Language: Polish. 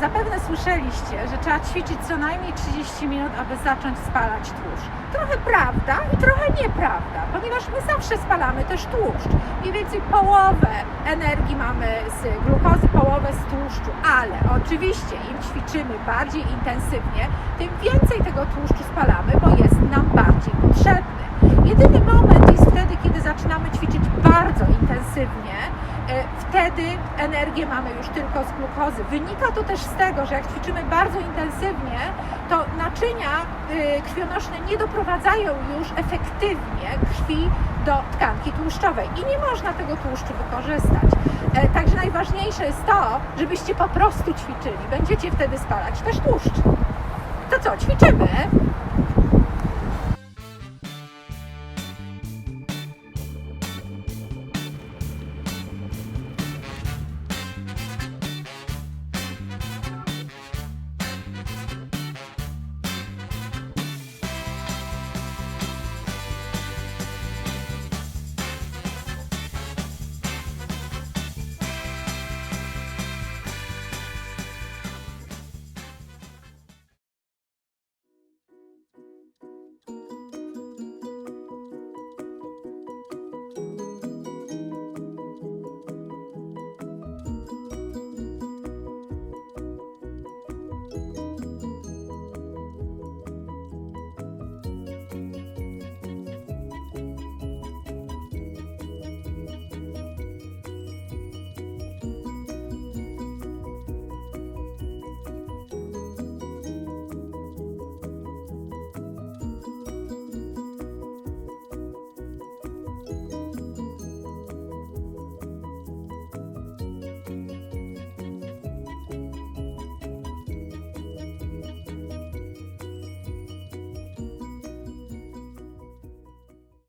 Zapewne słyszeliście, że trzeba ćwiczyć co najmniej 30 minut, aby zacząć spalać tłuszcz. Trochę prawda i trochę nieprawda, ponieważ my zawsze spalamy też tłuszcz. Mniej więcej połowę energii mamy z glukozy, połowę z tłuszczu, ale oczywiście im ćwiczymy bardziej intensywnie, tym więcej tego tłuszczu spalamy, bo jest nam bardziej potrzebny. Jedyny moment jest wtedy, kiedy zaczynamy ćwiczyć bardzo intensywnie, wtedy energię mamy już tylko z glukozy. Wynika to też z tego, że jak ćwiczymy bardzo intensywnie, to naczynia y, krwionośne nie doprowadzają już efektywnie krwi do tkanki tłuszczowej i nie można tego tłuszczu wykorzystać. E, Także najważniejsze jest to, żebyście po prostu ćwiczyli. Będziecie wtedy spalać też tłuszcz. To co, ćwiczymy?